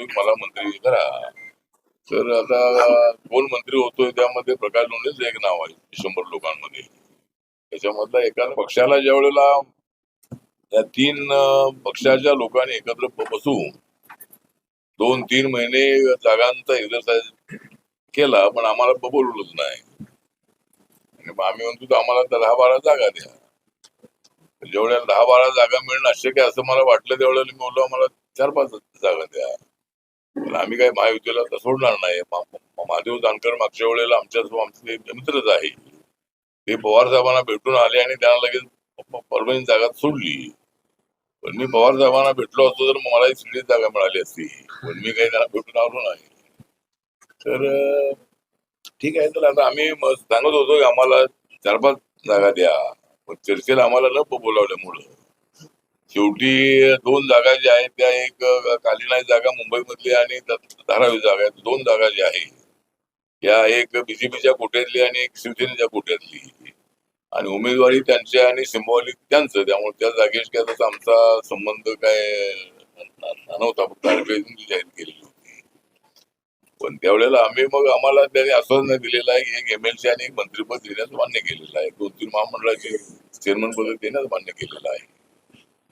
सांगतोय मला मंत्री करा तर आता कोण मंत्री होतोय त्यामध्ये प्रकाश लोंढेच एक नाव आहे शंभर लोकांमध्ये. त्याच्यामधला एका पक्षाला ज्या वेळेला या तीन पक्षाच्या लोकांनी एकत्र बसून दोन तीन महिने जागांचा एक्झरसाइज केला पण आम्हाला बोलवलंच नाही. आम्ही म्हणतो आम्हाला दहा बारा जागा द्या. जेवढ्या दहा बारा जागा मिळणं अशक्य असं मला वाटलं त्यावेळेला मी बोललो आम्हाला चार पाच जागा द्या. पण आम्ही काय महायुतीला तर सोडणार नाही. महादेव जानकर मागच्या वेळेला आमच्या आमचे मित्रच आहे ते पवार साहेबांना भेटून आले आणि त्यांना लगेच परभणी जागा सोडली. पण मी पवार साहेबांना भेटलो असतो तर मला ही जागा मिळाली असती. पण मी काही त्यांना भेटून आलो नाही. तर ठीक आहे. तर आता आम्ही सांगत होतो की आम्हाला चार पाच जागा द्या. पण चर्चेला आम्हाला न बोलावल्यामुळं शेवटी दोन जागा ज्या आहेत त्या एक अं, कालिनाई जागा मुंबईमधली आणि धारावी जागा आहेत. दोन जागा ज्या आहेत या एक बीजेपीच्या कोट्यातली आणि एक शिवसेनेच्या कोट्यातली. आणि उमेदवारी त्यांच्या आणि सिम्बॉलिक त्यांचं. त्यामुळे त्या जागेशी काय तसा आमचा संबंध काय नव्हता. फक्त जाहीर केलेली होती. पण त्यावेळेला आम्ही मग आम्हाला त्यांनी आश्वासन दिलेलं आहे की एक एमएलसी आणि एक मंत्रीपद देण्यास मान्य केलेलं आहे. दोन तीन महामंडळाचे चेअरमन पद देण्यास मान्य केलेलं आहे.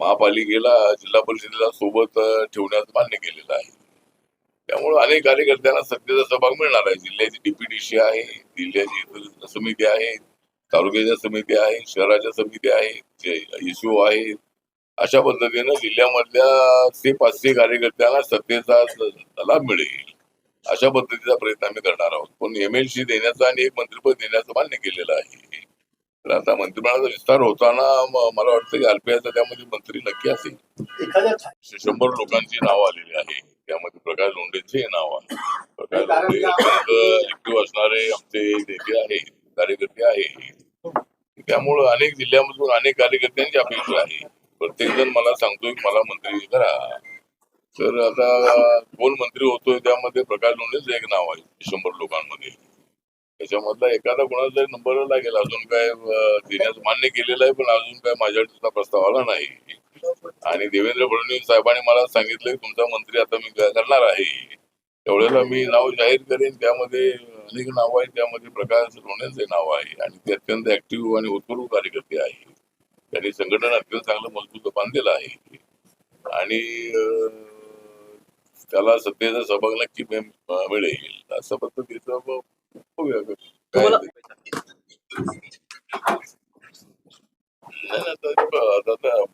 महापालिकेला जिल्हा परिषदेला सोबत ठेवण्यास मान्य केलेलं आहे. त्यामुळे अनेक कार्यकर्त्यांना सत्तेचा सहभाग मिळणार आहे. जिल्ह्याची डीपीडीसी आहे जिल्ह्याची समिती आहे तालुक्याच्या समिती आहे शहराच्या समिती आहे एसओ आहे अशा पद्धतीनं जिल्ह्यामधल्या ते पाचशे कार्यकर्त्यांना सत्तेचा लाभ मिळेल. अशा पद्धतीचा प्रयत्न आम्ही करणार आहोत. पण एमएलसी देण्याचा आणि एक मंत्रिपद देण्याचं मान्य केलेलं आहे. तर आता मंत्रिमंडळाचा विस्तार होताना मला वाटतं की अल्पियाचा त्यामध्ये मंत्री नक्की असेल शंभर लोकांची नाव आलेली आहे. त्यामध्ये प्रकाश लोंढेचे नाव आहे. प्रकाश लोंढे ऍक्टिव्ह असणारे आमचे नेते आहेत कार्यकर्ते आहेत. त्यामुळं अनेक जिल्ह्यामधून अनेक कार्यकर्त्यांची अपेक्षा आहे. प्रत्येक जण मला सांगतोय की मला मंत्री करा. तर आता कोण मंत्री होतोय त्यामध्ये प्रकाश लोंढेच एक नाव आहे शंभर लोकांमध्ये मधला एखादा कोणाचा नंबर लागेल अजून काय देण्याचं मान्य केलेलं आहे पण अजून काय माझ्या प्रस्ताव आला नाही. आणि देवेंद्र फडणवीस साहेबांनी मला सांगितलं की तुमचा मंत्री आता मी करणार आहे. त्यावेळेला मी नाव जाहीर करेन त्यामध्ये अनेक नाव आहेत त्यामध्ये प्रकाश लोणेचे नाव आहे आणि ते अत्यंत ऍक्टिव्ह आणि उत्पूर्व कार्यकर्ते आहे. त्यांनी संघटना अत्यंत चांगलं मजबूत बांधलेलं आहे. आणि त्याला सत्तेचा सहभाग नक्की मिळेल. अशा पद्धतीचं ब- बघूया काय तुम्हाला नाही, नाही, आता ब- आता त्या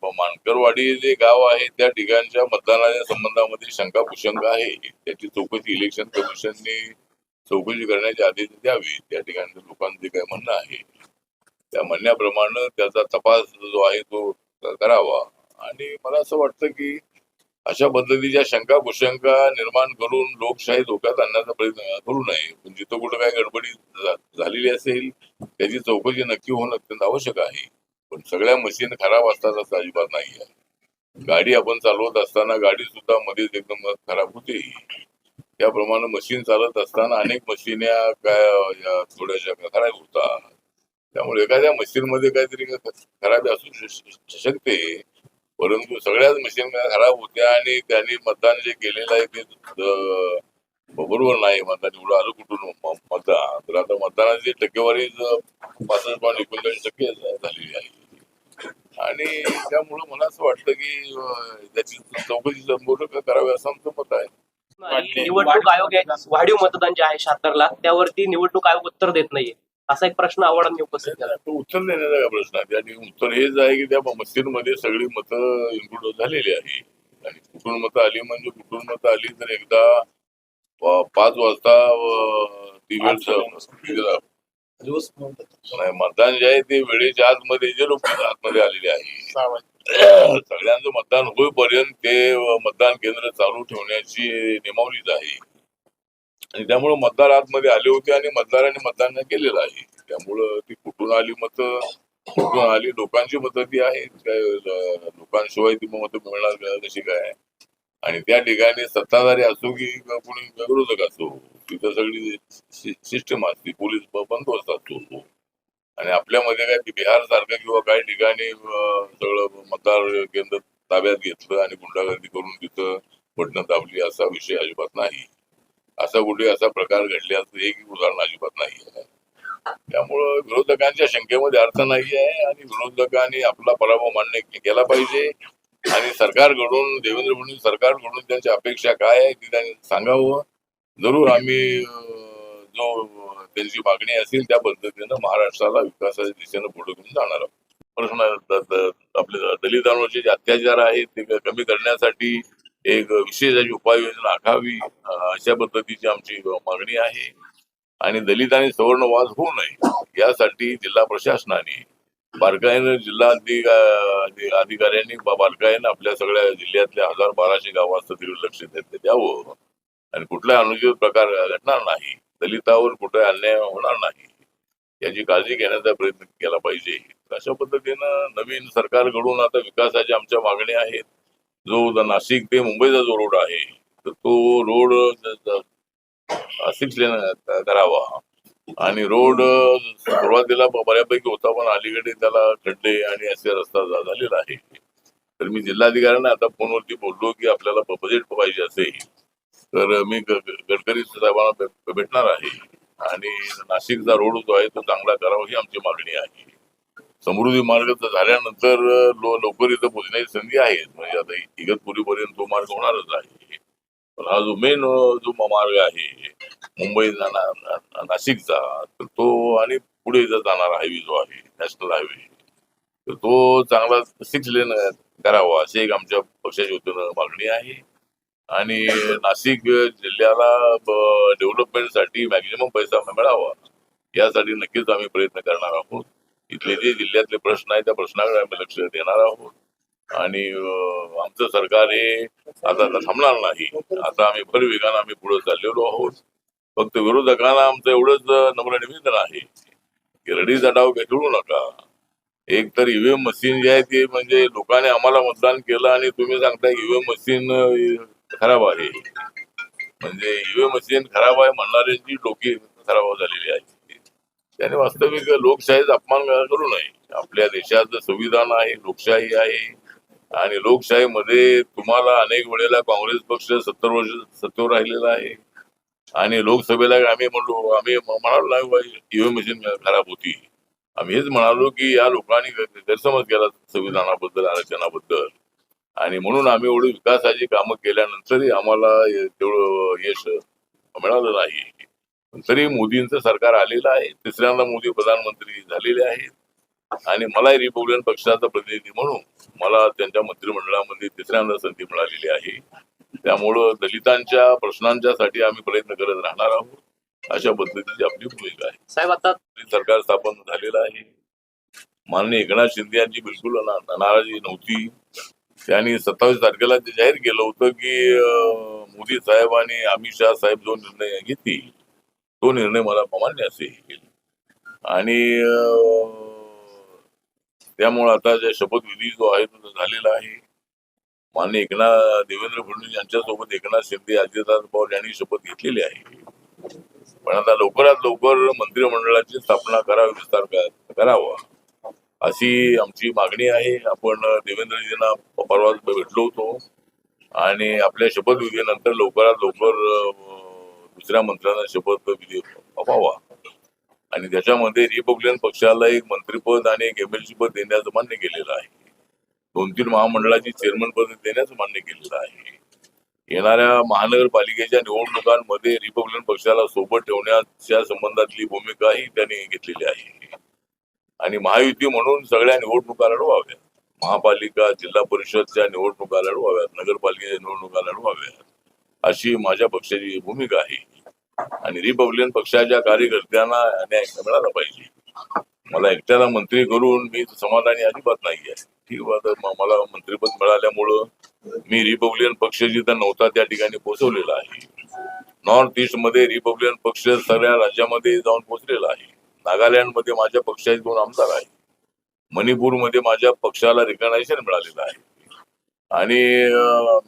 वाडी जे गाव आहे त्या ठिकाणच्या मतदानाच्या संबंधामध्ये शंका कुशंका आहे. त्याची चौकशी इलेक्शन कमिशनने चौकशी करण्याची आदेश द्यावी. त्या ठिकाणच्या लोकांचं जे म्हणणं आहे? त्या म्हणण्याप्रमाणे त्याचा तपास जो आहे तो करावा. आणि मला असं वाटतं की अशा पद्धतीच्या शंका कुशंका निर्माण करून लोकशाही धोक्यात आणण्याचा प्रयत्न करू नये. पण जिथं कुठं काय गडबडी झालेली असेल त्याची चौकशी नक्की होणं अत्यंत आवश्यक आहे. पण सगळ्या मशीन खराब असतात असं अजिबात नाही आहे. गाडी आपण चालवत असताना गाडी सुद्धा मध्येच एकदम खराब होते. त्याप्रमाणे मशीन चालत असताना अनेक मशीन या काय थोड्याशा खराब होतात त्यामुळे एखाद्या मशीन मध्ये काहीतरी खराबी असू शकते. परंतु सगळ्याच मशीन खराब होत्या आणि त्यांनी मतदान जे केलेलं आहे ते बरोबर नाही. मतदान एवढं आलं कुठून? मतदान. तर आता मतदानाची टक्केवारी पासष्ट पॉईंट एकोणचाळीस टक्के झालेली आहे. आणि त्यामुळं मला असं वाटतं की त्याची चौकशी संपूर्ण करावी असं आमचं मत आहे. निवडणूक आयोग आहे वाढीव मतदान जे आहे शहात्तरला त्यावरती निवडणूक आयोग उत्तर देत नाहीये. असा एक प्रश्न आव्हाडांनी उपस्थित केला तो उत्तर देण्याचा काय प्रश्न आहे? आणि उत्तर हेच आहे की त्या मस्जिदमध्ये सगळी मतं इन्क्लूड झालेली आहे. आणि कुठून मतं आली म्हणजे कुठून मतं आली तर एकदा पाच वाजता ती वेळ दिवस. नाही, मतदान जे आहे ते वेळेच्या आतमध्ये जे लोक आतमध्ये आलेले आहे. सगळ्यांचं मतदान होईपर्यंत ते मतदान केंद्र चालू ठेवण्याची नियमावलीच आहे. आणि त्यामुळे मतदार आतमध्ये आले होते आणि मतदारांनी मतदान केलेलं आहे. त्यामुळं ती कुठून आली मतं? कुठून आली? लोकांची मतं ती आहेत. अं, लोकांशिवाय ती मतं मिळणार कशी काय? आणि त्या ठिकाणी सत्ताधारी असो की कोणी विरोधक असो तिथं सगळी सिस्टम असते. पोलीस पण बंदोबस्त असतो आणि आपल्यामध्ये काय बिहार सारखं किंवा काही ठिकाणी सगळं मतदार केंद्र ताब्यात घेतलं आणि गुंडागर्दी करून तिथं बटणं दाबली असा विषय अजिबात नाही. असा कुठे असा प्रकार घडल्याचं एक उदाहरण अजिबात नाही आहे. त्यामुळं विरोधकांच्या शंकेमध्ये अर्थ नाही आहे आणि विरोधकांनी आपला पराभव मान्य केला पाहिजे. आणि सरकारकडून देवेंद्र फडणवीस सरकारकडून त्यांच्या अपेक्षा काय आहे ती त्यांनी सांगावं. जरूर आम्ही जो त्यांची मागणी असेल त्या पद्धतीनं महाराष्ट्राला विकासाच्या दिशेनं पुढे घेऊन जाणार आहोत. प्रश्न आपले दलितांवरचे जे अत्याचार आहेत ते कमी करण्यासाठी एक विशेष अशी उपाययोजना आखावी अशा पद्धतीची आमची मागणी आहे. आणि दलित आणि सवर्ण होऊ नये यासाठी जिल्हा प्रशासनाने बारकाईनं जिल्हा अधिकाऱ्यांनी बारकाईनं आपल्या सगळ्या जिल्ह्यातल्या हजार बाराशे गावात तीव्र लक्ष देत द्यावं. आणि कुठलाही अनुचित प्रकार घडणार नाही. दलितावर कुठे अन्याय होणार नाही. याची काळजी घेण्याचा प्रयत्न केला पाहिजे. अशा पद्धतीनं नवीन सरकारकडून आता विकासाच्या आमच्या मागण्या आहेत जो नाशिक ते मुंबईचा जो रोड आहे तर तो रोड सिक्स लेन करावा. आणि रोड सुरुवातीला बऱ्यापैकी होता पण अलीकडे त्याला खड्डे आणि असे रस्ता झालेला आहे. तर मी जिल्हाधिकाऱ्यांना आता फोनवरती बोललो की आपल्याला बजेट पाहिजे असेल तर मी गडकरी साहेबांना भेटणार आहे. आणि नाशिकचा रोड जो आहे तो चांगला करावा ही आमची मागणी आहे. समृद्धी मार्ग तर झाल्यानंतर लवकर इथं पोहोचण्याची संधी आहे. म्हणजे आता इगतपुरीपर्यंत तो मार्ग होणारच आहे. पण हा जो मेन जो मार्ग आहे मुंबई जाणार नाशिकचा तर तो आणि पुढे जाणार हायवे जो आहे नॅशनल हायवे तर तो चांगला सिक्स लेन करावा अशी एक आमच्या पक्षाच्या वतीनं मागणी आहे. आणि नाशिक जिल्ह्याला डेव्हलपमेंटसाठी मॅक्झिमम पैसा मिळावा यासाठी नक्कीच आम्ही प्रयत्न करणार आहोत. इथले जे जिल्ह्यातले प्रश्न आहेत त्या प्रश्नाकडे आम्ही लक्ष देणार आहोत. आणि आमचं सरकार हे आता थांबणार नाही. आता आम्ही भर वेगानं आम्ही पुढे चाललेलो आहोत. फक्त विरोधकांना आमचं एवढंच नम्र निवेदन आहे की रडीचा डाव काही खेळू नका. एक तर ईव्हीएम मशीन जे आहे ते म्हणजे लोकांनी आम्हाला मतदान केलं आणि तुम्ही सांगता ईव्हीएम मशीन खराब आहे. म्हणजे ईव्हीएम मशीन खराब आहे म्हणणाऱ्यांची डोकी खराब झालेली आहे त्याने वास्तविक लोकशाहीचा अपमान करू नये. आपल्या देशाचं संविधान आहे लोकशाही आहे. आणि लोकशाहीमध्ये तुम्हाला अनेक वेळेला काँग्रेस पक्ष सत्तर वर्ष सत्तेवर राहिलेला आहे. आणि लोकसभेला आम्ही म्हणलो आम्ही म्हणालो नाही ईव्हीएम मशीन खराब होती. आम्ही हेच म्हणालो की या लोकांनी गैरसमज केला संविधानाबद्दल आरक्षणाबद्दल. आणि म्हणून आम्ही एवढी विकासाची कामं केल्यानंतरही आम्हाला तेवढं यश मिळालं नाही. तरी मोदींचं सरकार आलेलं आहे. तिसऱ्यांदा मोदी प्रधानमंत्री झालेले आहेत. आणि मलाही रिपब्लिकन पक्षाचा प्रतिनिधी म्हणून मला त्यांच्या मंत्रिमंडळामध्ये तिसऱ्यांदा संधी मिळालेली आहे. त्यामुळं दलितांच्या प्रश्नांच्यासाठी आम्ही प्रयत्न करत राहणार आहोत. अशा पद्धतीची आपली भूमिका आहे. साहेब आता सरकार स्थापन झालेलं आहे. माननीय एकनाथ शिंदे यांची बिलकुल नाराजी नव्हती. त्यांनी सत्तावीस तारखेला ते जाहीर केलं होतं की मोदी साहेब आणि अमित शहा साहेब जो निर्णय घेतील तो निर्णय मला मान्य असेल. आणि त्यामुळे आता जे शपथविधी जो आहे तो झालेला आहे. माननीय एकनाथ देवेंद्र फडणवीस यांच्यासोबत एकनाथ शिंदे अजितदास पवार यांनी शपथ घेतलेली आहे. पण आता लवकरात लवकर मंत्रिमंडळाची स्थापना करावी विस्तार करावा. अशी आमची मागणी आहे. आपण देवेंद्रजींना परवा भेटलो होतो. आणि आपल्या शपथविधीनंतर लवकरात लवकर दुसऱ्या मंत्र्यांना शपथविधी व्हावा. आणि त्याच्यामध्ये रिपब्लिकन पक्षाला एक मंत्रीपद आणि एक एमएलसी पद देण्याचं मान्य केलेलं आहे. दोन तीन महामंडळाची चेअरमन पद देण्याचं मान्य केलेलं आहे. येणाऱ्या महानगरपालिकेच्या निवडणुकांमध्ये रिपब्लिकन पक्षाला सोबत ठेवण्याच्या संबंधातली भूमिकाही त्यांनी घेतलेली आहे. आणि महायुती म्हणून सगळ्या निवडणुका लढवाव्यात. महापालिका जिल्हा परिषदच्या निवडणुका लढवाव्यात नगरपालिकेच्या निवडणुका लढवाव्यात. अशी माझ्या पक्षाची भूमिका आहे. आणि रिपब्लिकन पक्षाच्या कार्यकर्त्यांना न्याय मिळाला पाहिजे. मला एकट्याला मंत्री करून मी समाधानी अजिबात नाही आहे ठीक आहे मला मंत्रीपद मिळाल्यामुळं मी रिपब्लिकन पक्ष जिथं नव्हता त्या ठिकाणी पोहोचवलेला आहे. नॉर्थ ईस्टमध्ये रिपब्लिकन पक्ष सगळ्या राज्यामध्ये जाऊन पोहोचलेला आहे. नागालँडमध्ये माझ्या पक्षाचे दोन आमदार आहेत. मणिपूरमध्ये माझ्या पक्षाला रिकग्नायझेशन मिळालेलं आहे. आणि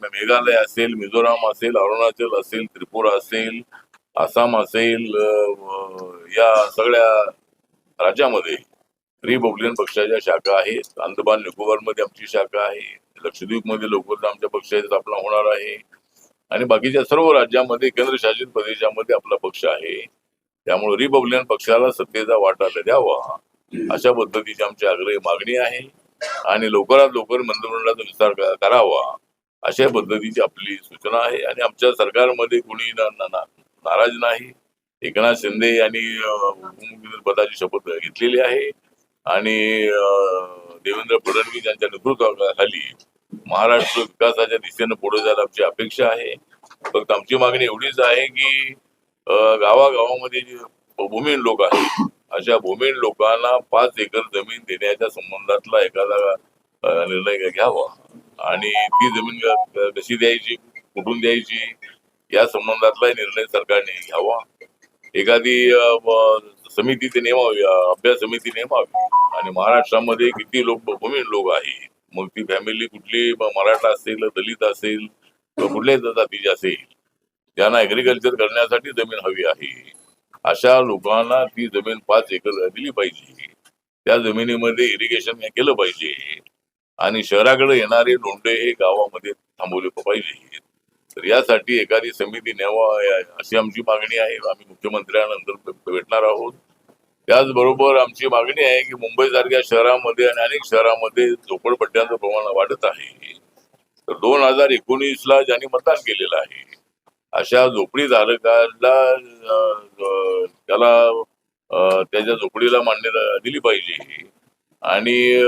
मेघालय असेल मिझोराम असेल अरुणाचल असेल त्रिपुरा असेल आसाम असेल या सगळ्या राज्यामध्ये रिपब्लिकन पक्षाच्या शाखा आहेत. अंदमान निकोबारमध्ये आमची शाखा आहे. लक्षद्वीपमध्ये लवकरच आमच्या पक्षाची स्थापना होणार आहे. आणि बाकीच्या सर्व राज्यामध्ये केंद्रशासित प्रदेशामध्ये आपला पक्ष आहे. त्यामुळे रिपब्लिकन पक्षाला सत्तेचा वाटा द्यावा. अशा पद्धतीची आमची आग्रही मागणी आहे. आणि लवकरात लवकर मंत्रिमंडळाचा विस्तार करावा. अशा पद्धतीची आपली सूचना आहे. आणि आमच्या सरकारमध्ये कोणी नाराज नाही. एकनाथ शिंदे यांनी पदाची शपथ घेतलेली आहे. आणि देवेंद्र फडणवीस यांच्या नेतृत्वाखाली महाराष्ट्र विकासाच्या दिशेनं पुढे जायला आमची अपेक्षा आहे. फक्त आमची मागणी एवढीच आहे की गावागावामध्ये जे भूमिहीन लोक आहेत अशा भूमिहीन लोकांना पाच एकर जमीन देण्याच्या संबंधातला एखादा निर्णय घ्यावा. आणि ती जमीन कशी द्यायची कुठून द्यायची या संबंधातला निर्णय सरकारने घ्यावा. एखादी समिती ते नेमावी अभ्यास समिती नेमावी. आणि महाराष्ट्रामध्ये किती लोक भूमिहीन लोक आहेत मग ती फॅमिली कुठली मराठा असेल दलित असेल कुठल्याही जातीची असेल त्यांना ऍग्रिकल्चर करण्यासाठी जमीन हवी आहे. अशा लोकांना ती जमीन पाच एकर दिली पाहिजे. त्या जमिनीमध्ये इरिगेशन केलं पाहिजे. आणि शहराकडे येणारे लोंढे हे गावामध्ये थांबवले पाहिजे. तर यासाठी एखादी समिती न्यावा अशी आमची मागणी आहे. आम्ही मुख्यमंत्र्यांनंतर भेटणार आहोत. त्याचबरोबर आमची मागणी आहे की मुंबई सारख्या शहरामध्ये आणि अनेक शहरामध्ये झोपडपट्ट्यांचं प्रमाण वाढत आहे. तर दोन हजार एकोणीस ला ज्यांनी मतदान केलेलं आहे अशा झोपडी धारकाला त्याला त्याच्या झोपडीला मान्यता दिली पाहिजे. आणि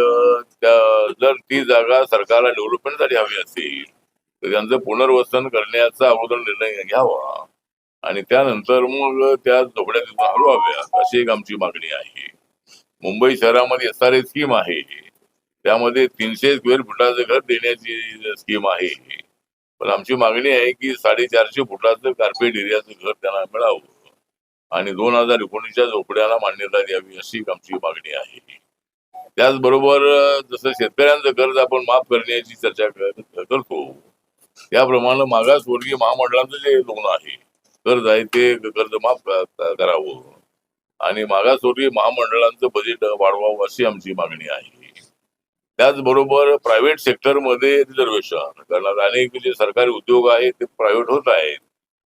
जर ती जागा सरकारला डेव्हलपमेंटसाठी हवी असेल तर त्यांचं पुनर्वसन करण्याचा अगोदर निर्णय घ्यावा. आणि त्यानंतर मग त्या झोपड्या तिथून हलवाव्या अशी एक आमची मागणी आहे. मुंबई शहरामध्ये एस आर ए स्कीम आहे. त्यामध्ये तीनशे स्क्वेअर फुटाचं घर देण्याची स्कीम आहे. पण आमची मागणी आहे की साडेचारशे फुटाचं कार्पेट एरियाचं घर त्यांना मिळावं. आणि दोन हजार एकोणीसच्या झोपड्याला मान्यता द्यावी अशी आमची मागणी आहे. त्याचबरोबर जसं शेतकऱ्यांचं कर्ज आपण माफ करण्याची चर्चा करतो त्याप्रमाणे मागासवर्गीय महामंडळाचं जे लोन आहे कर्ज आहे ते कर्ज माफ करावं. आणि मागासवर्गीय महामंडळांचं बजेट वाढवावं अशी आमची मागणी आहे. त्याचबरोबर प्रायव्हेट सेक्टरमध्ये रिझर्वेशन कारण अनेक जे सरकारी उद्योग आहेत ते प्रायव्हेट होत आहेत.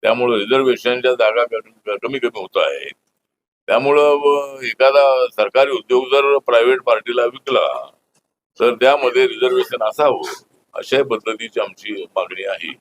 त्यामुळे रिझर्वेशनच्या जागा कमी कमी होत आहेत. त्यामुळं एखादा सरकारी उद्योग जर प्रायव्हेट पार्टीला विकला तर त्यामध्ये रिझर्वेशन असावं अशा पद्धतीची आमची मागणी आहे.